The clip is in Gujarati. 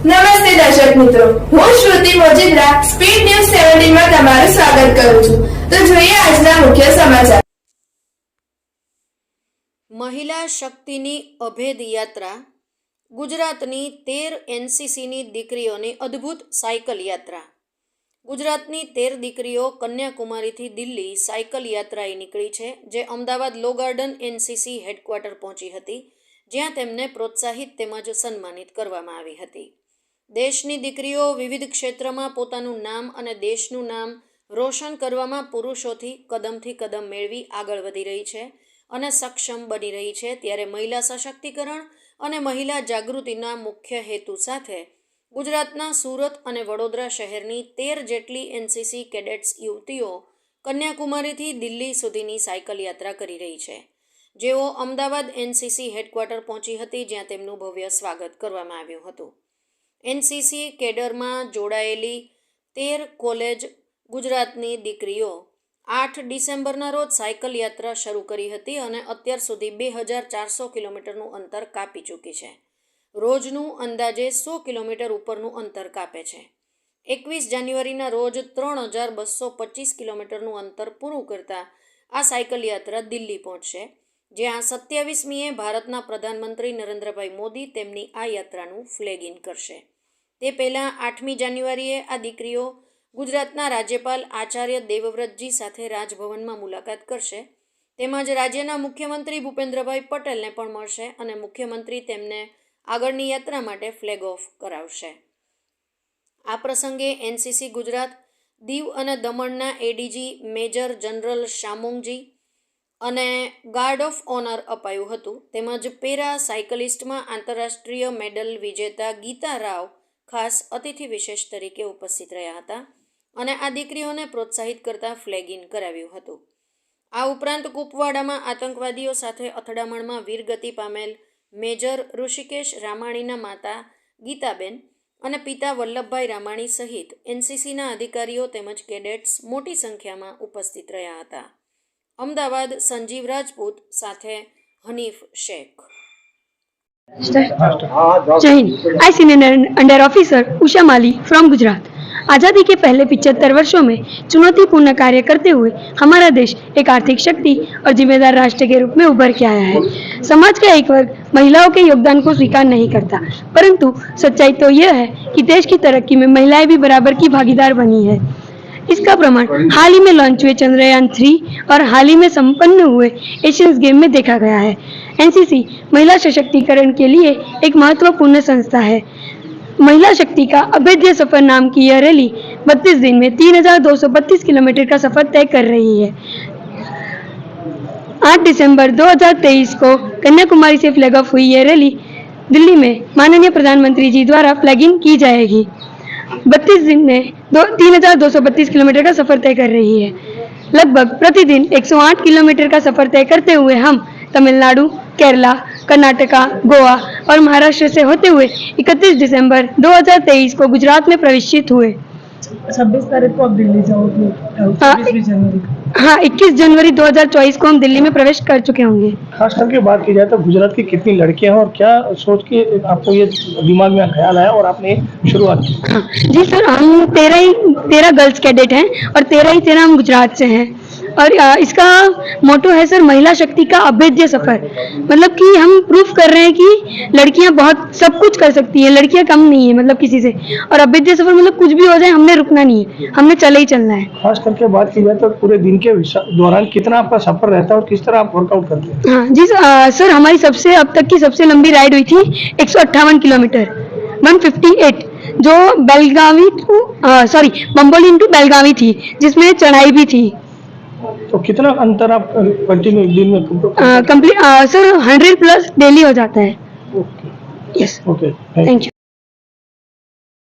નમસ્તે દર્શક મિત્રો. હું શ્રુતિ મોજીદ્રા સ્પીડ ન્યૂઝ સેવન્ટીનમાં તમારું સ્વાગત કરું છું. તો જોઈએ આજના મુખ્ય સમાચાર. મહિલા શક્તિની અભેદ યાત્રા ગુજરાતની તેર એનસીસીની દીકરીઓની અદ્ભુત સાયકલ યાત્રા. ગુજરાતની તેર દીકરીઓ કન્યાકુમારીથી દિલ્હી સાયકલ યાત્રાએ નીકળી છે, જે Ahmedabad Law Garden NCC headquarter પહોંચી હતી, જ્યાં તેમને પ્રોત્સાહિત તેમજ સન્માનિત કરવામાં આવી હતી. દેશની દીકરીઓ વિવિધ ક્ષેત્રમાં પોતાનું નામ અને દેશનું નામ રોશન કરવામાં પુરુષોથી કદમથી કદમ મેળવી આગળ વધી રહી છે અને સક્ષમ બની રહી છે. ત્યારે મહિલા સશક્તિકરણ અને મહિલા જાગૃતિના મુખ્ય હેતુ સાથે ગુજરાતના સુરત અને વડોદરા શહેરની તેર જેટલી એનસીસી કેડેટ્સ યુવતીઓ કન્યાકુમારીથી દિલ્હી સુધીની સાયકલ યાત્રા કરી રહી છે. જેઓ અમદાવાદ એનસીસી હેડક્વાર્ટર પહોંચી હતી, જ્યાં તેમનું ભવ્ય સ્વાગત કરવામાં આવ્યું હતું. એનસીસી કેડરમાં જોડાયેલી તેર કોલેજ ગુજરાતની દીકરીઓ. આઠ ડિસેમ્બરના રોજ સાયકલ યાત્રા શરૂ કરી હતી અને અત્યાર સુધી બે હજાર ચારસો કિલોમીટરનું અંતર કાપી ચૂકી છે. રોજનું અંદાજે સો કિલોમીટર ઉપરનું અંતર કાપે છે. એકવીસ જાન્યુઆરીના રોજ ત્રણ હજાર બસો પચીસ કિલોમીટરનું અંતર પૂરું કરતાં આ સાયકલ યાત્રા દિલ્હી પહોંચશે. જ્યાં સત્યાવીસમીએ ભારતના પ્રધાનમંત્રી નરેન્દ્રભાઈ મોદી તેમની આ યાત્રાનું ફ્લેગ ઇન કરશે. તે પહેલાં આઠમી જાન્યુઆરીએ આ દીકરીઓ ગુજરાતના રાજ્યપાલ આચાર્ય દેવવ્રતજી સાથે રાજભવનમાં મુલાકાત કરશે. તેમજ રાજ્યના મુખ્યમંત્રી ભૂપેન્દ્રભાઈ પટેલને પણ મળશે અને મુખ્યમંત્રી તેમને આગળની યાત્રા માટે ફ્લેગ ઓફ કરાવશે. આ પ્રસંગે એનસીસી ગુજરાત દીવ અને દમણના એડીજી મેજર જનરલ શામોંગજી અને ગાર્ડ ઓફ ઓનર અપાયું હતું. તેમજ પેરા સાયકલિસ્ટમાં આંતરરાષ્ટ્રીય મેડલ વિજેતા ગીતા રાવ ખાસ અતિથિ વિશેષ તરીકે ઉપસ્થિત રહ્યા હતા અને આ દીકરીઓને પ્રોત્સાહિત કરતા ફ્લેગ ઇન કરાવ્યું હતું. આ ઉપરાંત કુપવાડામાં આતંકવાદીઓ સાથે અથડામણમાં વીરગતિ પામેલ મેજર ઋષિકેશ રામાણીના માતા ગીતાબેન અને પિતા વલ્લભભાઈ રામાણી સહિત એનસીસીના અધિકારીઓ તેમજ કેડેટ્સ મોટી સંખ્યામાં ઉપસ્થિત રહ્યા હતા. અમદાવાદ સંજીવ રાજપૂત સાથે હનીફ શેખ जय Hind I senior under officer Usha Mali from Gujarat आज़ादी के पहले पिछहत्तर वर्षों में चुनौतीपूर्ण कार्य करते हुए हमारा देश एक आर्थिक शक्ति और जिम्मेदार राष्ट्र के रूप में उभर के आया है समाज का एक वर्ग महिलाओं के योगदान को स्वीकार नहीं करता परंतु सच्चाई तो यह है कि देश की तरक्की में महिलाएं भी बराबर की भागीदार बनी है इसका प्रमाण हाल ही में लॉन्च हुए चंद्रयान थ्री और हाल ही में संपन्न हुए एशियंस गेम में देखा गया है। एनसीसी महिला सशक्तिकरण के लिए एक महत्वपूर्ण संस्था है। महिला शक्ति का अभेद्य सफ़र नाम की यह रैली 32 दिन में 3,232 किलोमीटर का सफ़र तय कर रही है। 8 दिसंबर 2023 को कन्याकुमारी से फ्लैग ऑफ़ हुई यह रैली दिल्ली में माननीय प्रधानमंत्री जी द्वारा फ्लैग इन की जाएगी। बत्तीस दिन में दो, तीन हज़ार दो सौ बत्तीस किलोमीटर का सफ़र तय कर रही है। लगभग प्रतिदिन 108 किलोमीटर का सफ़र तय करते हुए हम तमिलनाडु, केरला, कर्नाटका, गोवा और महाराष्ट्र से होते हुए 31 दिसंबर 2023 को गुजरात में प्रवेशित हुए। छब्बीस तारीख को आप दिल्ली जाओगे छब्बीसवीं जनवरी हाँ 21 जनवरी 2024 को हम दिल्ली में प्रवेश कर चुके होंगे। खास करके बात की जाए तो गुजरात की कितनी लड़कियाँ हैं और क्या सोच के आपको ये दिमाग में ख्याल आया और आपने शुरुआत की? हाँ जी सर हम तेरह ही तेरह गर्ल्स कैडेट हैं और तेरह ही तेरह हम गुजरात से हैं। और इसका मोटो है सर महिला शक्ति का अभेद्य सफ़र। मतलब कि हम प्रूफ कर रहे हैं कि लड़कियाँ बहुत सब कुछ कर सकती हैं लड़कियाँ कम नहीं है मतलब किसी से। और अभेद्य सफ़र मतलब कुछ भी हो जाए हमने रुकना नहीं है हमने चले ही चलना है। खास करके बात की जाए तो पूरे दिन के दौरान कितना आपका सफ़र रहता है और किस तरह आप वर्कआउट करते हैं? हाँ जी सर सर हमारी सबसे अब तक की सबसे लंबी राइड हुई थी एक सौ अट्ठावन किलोमीटर 158 जो Belagavi to sorry Bambolim to Belagavi थी जिसमें चढ़ाई भी थी। तो कितना अंतर आप कंटिन्यू दिन में complete- complete sir hundred plus daily हो जाता है okay yes okay thank you